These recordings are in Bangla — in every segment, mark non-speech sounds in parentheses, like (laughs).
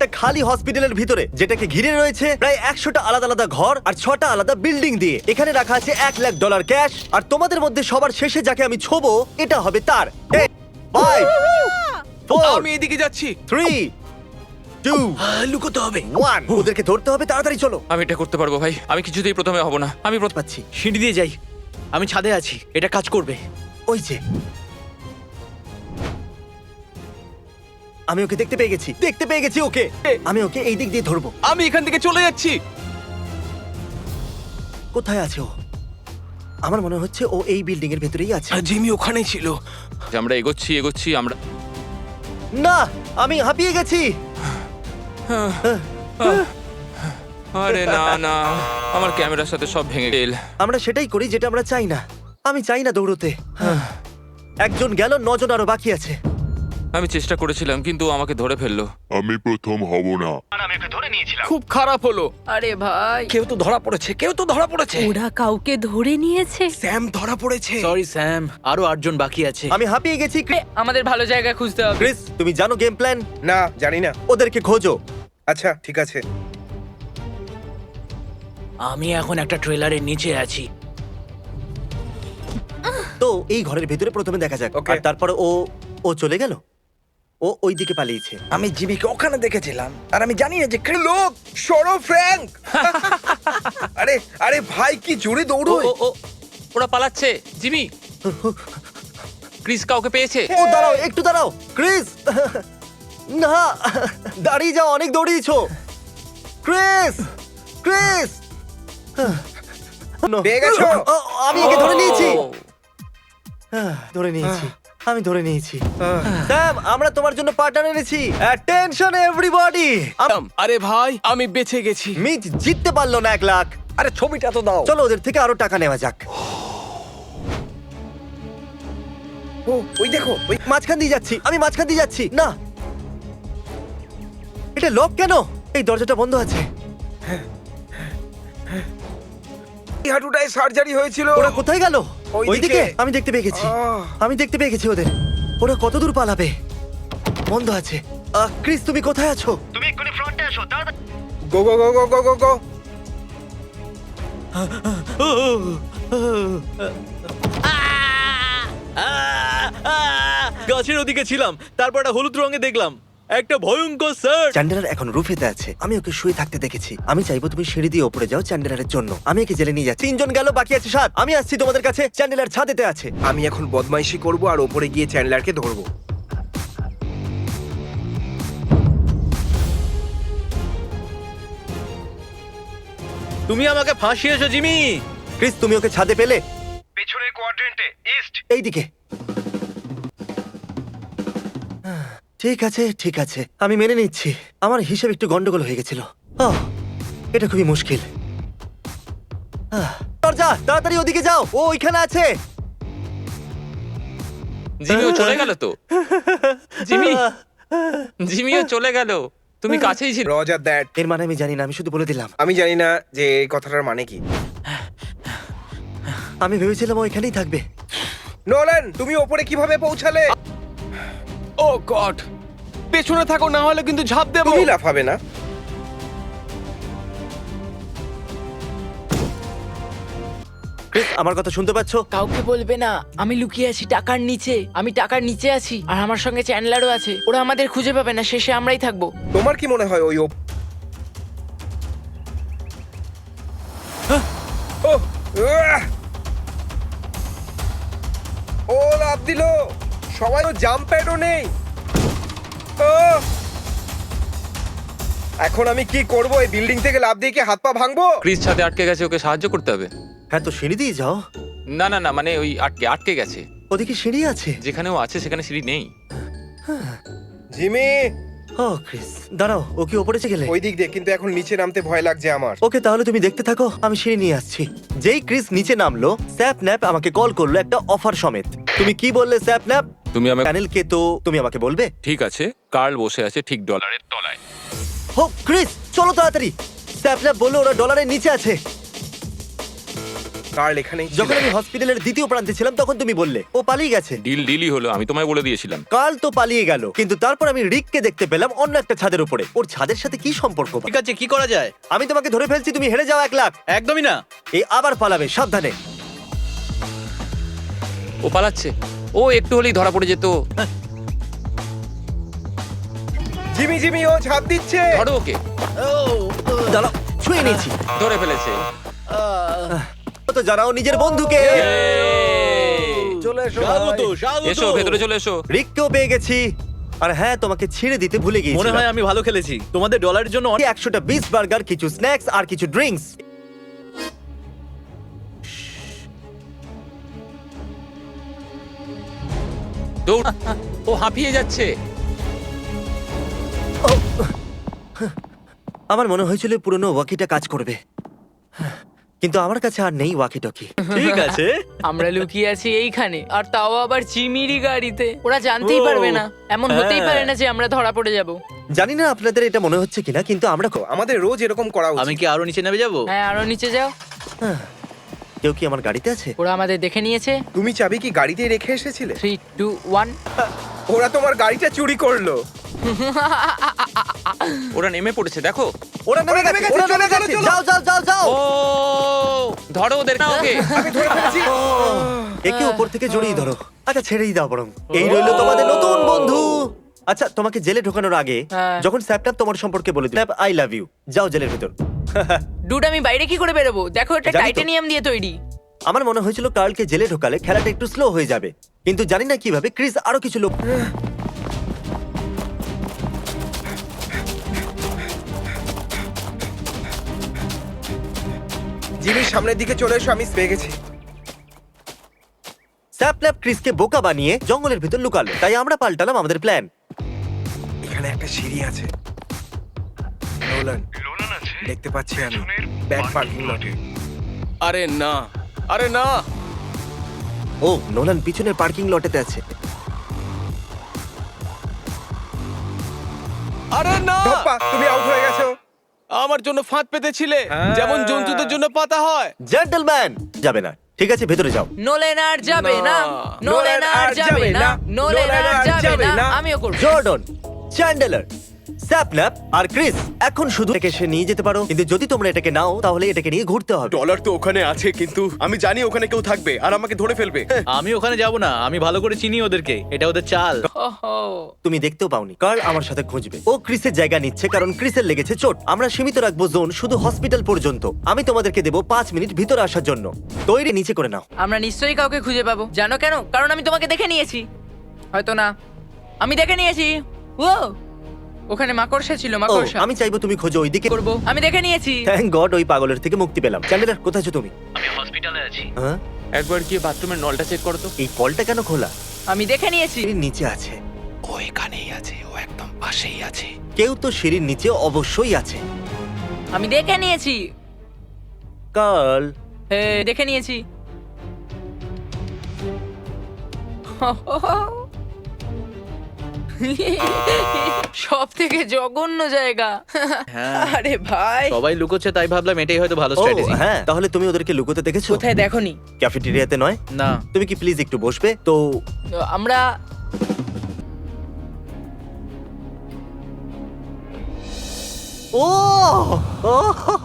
একটা খালি হসপিটালের ভিতরে যেটাকে ঘিরে রয়েছে প্রায় একশোটা আলাদা আলাদা ঘর আর ছটা আলাদা বিল্ডিং দিয়ে। এখানে রাখা আছে এক লাখ ডলার ক্যাশ আর তোমাদের মধ্যে সবার শেষে যাকে আমি ছোবো এটা হবে তার। ফাইভ ফোর আমি এদিকে যাচ্ছি। থ্রি টু লুকোতে হবে। ওয়ান ওদেরকে ধরতে হবে তাড়াতাড়ি চলো। আমি এটা করতে পারব ভাই আমি কিছুতেই প্রথমে হব না। আমি প্রথম পাচ্ছি। সিঁড়ি দিয়ে যাই। আমি ছাদে আছি। এটা কাজ করবে। ওই যে। আমি ওকে দেখতে পেয়ে গেছি। দেখতে পেয়ে গেছি ওকে। আমি ওকে এই দিক দিয়ে ধরবো। আমি এখান থেকে চলে যাচ্ছি। কোথায় আছে ও? আমার মনে হচ্ছে ও এই বিল্ডিং এর ভেতরেই আছে। জিমি ওখানেই ছিল। আমরা এগোচ্ছি এগোচ্ছি আমরা না আমি হাঁপিয়ে গেছি। আরে না না আমার ক্যামেরার সাথে সব ভেঙে গেল। আমরা সেটাই করি যেটা আমরা চাই না। আমি চাই না দৌড়তে। একজন গেল নজন আরও বাকি আছে। আমি চেষ্টা করেছিলাম কিন্তু আমাকে ধরে ফেলল। আমি প্রথম হব না। খুব খারাপ হলো। আরে ভাই। কেউ তো ধরা পড়েছে কেউ তো ধরা পড়েছে। ওরা কাউকে ধরে নিয়েছে। স্যাম ধরা পড়েছে। সরি স্যাম আরও আটজন বাকি আছে। আমি হাঁপিয়ে গেছি আমাদের ভালো জায়গা খুঁজতে হবে। ক্রিস তুমি জানো গেম প্ল্যান? না জানি না। ওদেরকে খোঁজো। আচ্ছা ঠিক আছে। আমি এখন একটা ট্রেলারের নিচে আছি। তো এই ঘরের ভেতরে প্রথমে দেখা যাক. আর তারপরে ও ও চলে গেল? ও ওই দিকে পালিয়েছে। আমি জিমিকে ওখানে দেখেছিলাম। আর আমি জানি না যে কে লোক! সরো ফ্র্যাঙ্ক! (laughs) আরে আরে ভাই কি জোরে ও দৌড়োয়? ও ও ওরা পালাচ্ছে। জিমি! ক্রিস কাউকে পেয়েছে। ও দাঁড়াও একটু দাঁড়াও। ক্রিস! না দাঁড়িয়ে যাও অনেক দৌড়িয়েছো। ক্রিস! ক্রিস. পেয়ে গেছো? আমি একে ধরে নিয়েছি। ধরে নিয়েছি। আমি ধরে নিয়েছি। স্যাম আমরা তোমার জন্য পার্টনার এনেছি। অ্যাটেনশন এভরিবডি আরে ভাই আমি বেঁচে গেছি। মিচ জিততে পারল না এক লাখ। আরে ছবিটা তো দাও। চলো ওদের থেকে আরও টাকা নেওয়া যাক। ও ওই দেখো ওই মাঝখান দিয়ে যাচ্ছি আমি মাঝখান দিয়ে যাচ্ছি। না। এটা লক কেন? এই দরজাটা বন্ধ আছে। হাঁটুটায় সার্জারি হয়েছিল। ওরা কোথায় গেল? ওইদিকে। আমি দেখতে পেয়ে গেছি আহ। আমি দেখতে পেয়ে গেছি ওদের ওরা কত দূর পালাবে বন্ধ আছে আহ, ক্রিস তুমি কোথায় আছো তুমি এক্ষুনি ফ্রন্টে আসো গো গো গো গো গো গো গো গাছের ওদিকে ছিলাম তারপর একটা হলুদ রঙে দেখলাম একটা ভয়ঙ্কর স্যার চ্যান্ডেলার এখন রুফেতে আছে। আমি ওকে শুয়ে থাকতে দেখেছি। আমি চাইব তুমি সিঁড়ি দিয়ে ওপরে যাও চ্যান্ডেলারের জন্য। আমি একে জেলে নিয়ে যাচ্ছি। তিনজন গেল বাকি আছে সাত। আমি আসছি তোমাদের কাছে। চ্যান্ডেলার ছাদেতে আছে। আমি এখন বদমাইশি করব আর ওপরে গিয়ে চ্যান্ডেলারকে ধরবো। তুমি আমাকে ফাঁসিয়েছো জিমি! ক্রিস তুমি ওকে ছাদে পেলে? পেছনের কোয়াড্রেন্টে ইস্ট এইদিকে। ঠিক আছে ঠিক আছে। আমি মেনে নিচ্ছি। আমার হিসেব একটু গন্ডগোল হয়ে গেছিল। আহ, এটা খুবই মুশকিল। আহ, দরজা তাড়াতাড়ি ওদিকে যাও। ও ওইখানে আছে। জিমিও চলে গেল তো? জিমি জিমিও চলে গেল। তুমি কাছেই ছিল। রজার দ্যাট এর মানে আমি জানি না আমি শুধু বলে দিলাম। আমি জানি না যে এই কথাটার মানে কি। আমি ভেবেছিলাম ও এখানেই থাকবে। নোলান তুমি ওপরে কীভাবে পৌঁছালে? ও গড পেছনে থাকো না হলে কিন্তু ঝাঁপ দেবো। তুমি লাফাবে না। ক্রিস আমার কথা শুনতে পাচ্ছ? কাউকে বলবে না আমি লুকিয়ে আছি টাকার নিচে আমি টাকার নিচে আছি আর আমার সঙ্গে চ্যান্ডলারও আছে ওরা আমাদের খুঁজে পাবে না শেষে আমরাই থাকব। তোমার কি মনে হয় ওই ওপ- ও আহ! ও লাভ দিল। সবাই তো জাম্প প্যাডও নেই। ও! এখন আমি কি করব? এই বিল্ডিং থেকে লাভ দিয়ে কি হাত পা ভাঙবো? ক্রিস ছাদে আটকে গেছে ওকে সাহায্য করতে হবে। হ্যাঁ তো সিঁড়ি দিয়ে যাও। না না না মানে ওই আটকে আটকে গেছে। ওদিকে সিঁড়ি আছে। যেখানে ও আছে সেখানে সিঁড়ি নেই। জিমি! ও ক্রিস দাঁড়াও ও কি ওপরে গেলে। ওই দিক দিয়ে কিন্তু এখন নিচে নামতে ভয় লাগছে আমার। ওকে তাহলে তুমি দেখতে থাকো আমি সিঁড়ি নিয়ে আসছি। যেই ক্রিস নিচে নামলো স্যাপ ন্যাপ আমাকে কল করল একটা অফার সমেত। তুমি কি বললে স্যাপ ন্যাপ? তুমি আমাকে প্যানেল কে তো তুমি আমাকে বলবে? ঠিক আছে কার্ল বসে আছে ঠিক ডলারের তলায়। হো ক্রিস চলো তাড়াতাড়ি। স্যাপ ন্যাপ বলল ওরা ডলারের নিচে আছে। কার্ল এখানেই ছিল। যখন আমি হসপিটালের দ্বিতীয় প্রান্তে ছিলাম তখন তুমি বললে ও পালিয়ে গেছে। ডিল ডিলই হলো আমি তোমায় বলে দিয়েছিলাম। কাল তো পালিয়ে গেল কিন্তু তারপর আমি রিককে দেখতে পেলাম অন্য একটা ছাদের উপরে। ওর ছাদের সাথে কি সম্পর্ক? ঠিক আছে কি করা যায়? আমি তোমাকে ধরে ফেলছি তুমি হেরে যাও এক লাখ। একদমই না। এই আবার পালাবে সাবধানে। ও পালাচ্ছে। ও একটু হলেই ধরা পড়ে যেত। জিমি জিমি ও ঝাঁপ দিচ্ছে। ধরো ওকে। দাঁড়াও ছুঁয়ে নিয়েছি। ধরে ফেলেছে। ও তো জানাও নিজের বন্ধুকে। চলে এসো স্বাগত স্বাগত। এসো ভেতরে চলে এসো। রিককেও পেয়ে গেছি। আর হ্যাঁ তোমাকে ছেড়ে দিতে ভুলে গিয়েছি মনে হয় আমি ভালো খেলেছি। তোমাদের ডলারের জন্য অনেক একশোটা বিশ বার্গার কিছু স্ন্যাক্স আর কিছু ড্রিঙ্কস দৌড়। ও হাঁপিয়ে যাচ্ছে। আমার মনে হয়েছিল পুরনো ওয়াকিটা কাজ করবে। কিন্তু আমার কাছে আর নেই ওয়াকি টকি ঠিক আছে। আমরা লুকিয়ে আছি এইখানে আর তাও আবার চিমিরি গাড়িতে। ওরা জানতেই পারবে না। এমন হতেই। পারে না যে আমরা ধরা পড়ে যাব। জানি না আপনাদের এটা মনে হচ্ছে কিনা কিন্তু আমরা আমাদের রোজ এরকম করা আমি কি আরও নিচে নেমে যাব? হ্যাঁ আরও নিচে যাও। কেউ কি আমার গাড়িতে আছে? ওরা আমাদের দেখে নিয়েছে। তুমি চাবি কি গাড়িতে রেখে এসেছিলে? থ্রি টু ওয়ান ওরা তোমার গাড়িটা চুরি করল। (laughs) ওরা নেমে পড়েছে দেখো। ওরা নেমে গেছে ওরা নেমে গেছে যাও যাও যাও যাও। ও ধরো ওদের না ওকে। (laughs) আমি ধরে ফেলেছি। একে উপর থেকে জড়িয়ে ধরো। আচ্ছা ছেড়েই দাও বরং। এই রইল তোমাদের নতুন বন্ধু। আচ্ছা তোমাকে জেলে ঢোকানোর আগে হ্যাঁ। যখন স্যাপটাপ তোমার সম্পর্কে বলে দিল আই লাভ ইউ যাও জেলের ভিতর। ডুড আমি বাইরে কি করে বেরোবো? দেখো এটা জানি তো। টাইটানিয়াম দিয়ে তৈরি। আমার মনে হয়েছিল কার্লকে জেলে ঢোকালে খেলাটা একটু স্লো হয়ে যাবে। কিন্তু জানি না কীভাবে ক্রিস আরও কিছু লোক জিমির সামনের দিকে চলে এসো আমি পেয়ে গেছি। স্যাপল্যাপ ক্রিসকে বোকা বানিয়ে জঙ্গলের ভিতর লুকালো। তাই আমরা পাল্টালাম আমাদের প্ল্যান এখানে একটা সিঁড়ি আছে। নোলান দেখতে পাচ্ছি আমি। ব্যাক পার্কিং লটে আরে না আরে না। ও নোলান পিছনের পার্কিং লটেতে আছে। আরে না! তুমি আউট হয়ে গেছো। আমার জন্য ফাঁদ পেতেছিলে। হ্যাঁ। যেমন জন্তুদের জন্য পাতা হয়। জেন্টলম্যান যাবে না। ঠিক আছে ভেতরে যাও। নোলেন আর যাবে না। না। নোলেন আর যাবে না। নোলেন আর যাবে না। আমিও করব। জর্ডন চ্যান্ডেলার স্যাপল্যাপ আর ক্রিস এখন শুধু এটাকে সে নিয়ে যেতে পারো। কিন্তু যদি তোমরা এটাকে নাও তাহলে এটাকে নিয়ে ঘুরতে হবে। ডলার তো ওখানে আছে কিন্তু আমি জানি ওখানে কেউ থাকবে আর আমাকে ধরে ফেলবে। আমি ওখানে যাব না আমি ভালো করে চিনি ওদেরকে। এটা ওদের চাল। তুমি দেখতেও পাওনি কার্ল আমার সাথে খুঁজবে? ও ক্রিসের জায়গা নিচ্ছে কারণ ক্রিসের লেগেছে চোট। আমরা সীমিত রাখব জোন শুধু হসপিটাল পর্যন্ত। আমি তোমাদেরকে দেবো পাঁচ মিনিট ভিতরে আসার জন্য। তৈরি নিচে করে নাও। আমরা নিশ্চয়ই কাউকে খুঁজে পাবো। জানো কেন? কারণ আমি তোমাকে দেখে নিয়েছি। হয়তো না। আমি দেখে নিয়েছি। ও ওখানে মাকড়সা ছিল ও মাকড়সা। আমি চাইব তুমি খোঁজো ওইদিকে করব। আমি দেখে নিয়েছি। থ্যাংক গড ওই পাগলের থেকে মুক্তি পেলাম। চ্যান্ডেলার কোথায় আছো তুমি? আমি হসপিটালে আছি। হ্যাঁ? একবার গিয়ে বাথরুমের নলটা চেক করো তো। এই কলটা কেন খোলা? আমি দেখে নিয়েছি। সিঁড়ির নিচে আছে। ও এখানেই আছে ও একদম পাশেই আছে। কেউ তো সিঁড়ির নিচে অবশ্যই আছে। আমি দেখে নিয়েছি। কার্ল এ, দেখে নিয়েছি। (laughs) সব থেকে জঘন্য জায়গা। হ্যাঁ। আরে ভাই। সবাই লুকোচ্ছে তাই ভাবলাম এটাই হয়তো ভালো ও স্ট্র্যাটেজি হ্যাঁ তাহলে তুমি ওদেরকে লুকোতে দেখেছ? কোথায় দেখোনি? ক্যাফেটেরিয়াতে নয়? না। তুমি কি প্লিজ একটু বসবে? তো আমরা ও!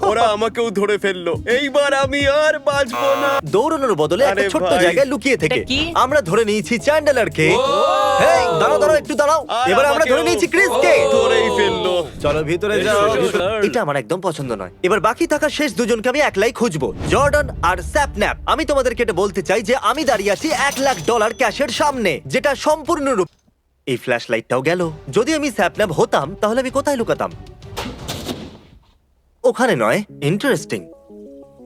ওরা আমাকেও ধরে ফেলল। এইবার আমি আর বাঁচবো না। দৌড়ানোর বদলে একটা আরে ছোট্ট ভাই। জায়গায় লুকিয়ে থেকে এটা কি? আমরা ধরে নিয়েছি চ্যান্ডেলারকে। হেই দাঁড়াও দাঁড়াও একটু দাঁড়াও। আর এবার আমরা ধরে আমাকেও নিয়েছি ক্রিসকে। ধরেই ফেলল। চলো ভিতরে যাও। এটা আমার একদম পছন্দ নয়। এবার বাকি থাকা শেষ দুজনকে আমি একলাই খুঁজবো। জর্ডন আর স্যাপন্যাপ। আমি তোমাদেরকে এটা বলতে চাই যে আমি দাঁড়িয়ে আছি এক লাখ ডলার ক্যাশের সামনে যেটা সম্পূর্ণরূপ এই ফ্ল্যাশ লাইটটাও গেল। যদি আমি স্যাপন্যাপ হতাম তাহলে আমি কোথায় লুকাতাম? ওখানে নয় ইন্টারেস্টিং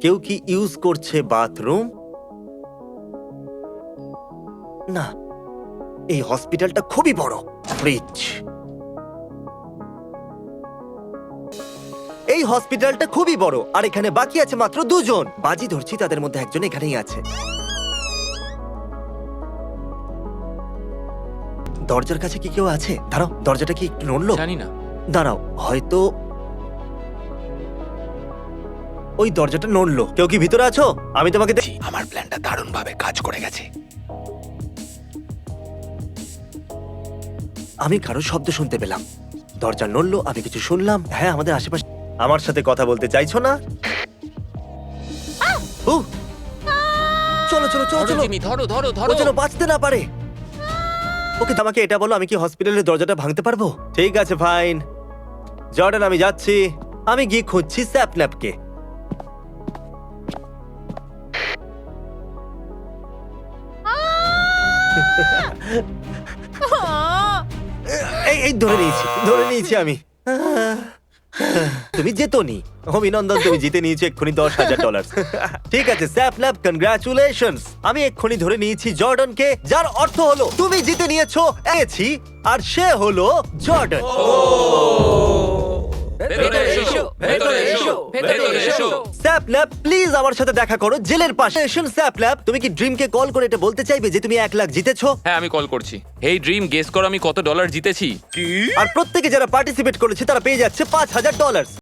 কেউ কি ইউজ করছে বাথরুম না এই হসপিটালটা খুবই বড় ফ্রিজ এই হসপিটালটা খুবই বড় আর এখানে বাকি আছে মাত্র দুজন। বাজি ধরছি তাদের মধ্যে একজন এখানেই আছে। দরজার কাছে কি কেউ আছে? দাঁড়াও দরজাটা কি একটু নড়লো? জানি না। দাঁড়াও হয়তো ওই দরজাটা নড়লো। কেউ কি ভিতরে আছো? আমি তোমাকে দেখি আমার প্ল্যানটা দারুণ ভাবে কাজ করে গেছে। আমি কারও শব্দ শুনতে পেলাম। দরজা নড়লো আমি কিছু শুনলাম। হ্যাঁ আমাদের আশেপাশে আমার সাথে কথা বলতে চাইছো না? উ! চলো চলো চলো ধরো চলো। জিমি ধরো ধরো ও ধরো যেন বাঁচতে না পারে। ওকে আমাকে এটা বলো আমি কি হসপিটালের দরজাটা ভাঙতে পারব? ঠিক আছে ফাইন। জর্ডান আমি যাচ্ছি। আমি গিয়ে খুঁজছি স্যাপ স্যাপন্যাপকে। এই এই, ধরে নিয়েছি ধরে নিয়েছি আমি। তুমি জেতনি। অভিনন্দন, তুমি জিতে নিয়েছো এক্ষুনি দশ হাজার ডলার ঠিক আছে স্যাপল্যাপ কনগ্রাচুলেশন আমি এক্ষুনি ধরে নিয়েছি জর্ডনকে, যার অর্থ হলো, তুমি জিতে নিয়েছো এছি আর সে হলো জর্ডন। ভেতরে এসো ভেতরে এসো ভেতরে এসো। স্যাপল্যাপ প্লিজ আমার সাথে দেখা করো জেলের পাশে। এসুন স্যাপল্যাপ তুমি কি ড্রিমকে কল করে এটা বলতে চাইবে যে তুমি এক লাখ জিতেছো? হ্যাঁ আমি কল করছি। হেই ড্রিম গেস করো আমি কত ডলার জিতেছি। আর প্রত্যেকে যারা পার্টিসিপেট করেছে তারা পেয়ে যাচ্ছে পাঁচ হাজার ডলার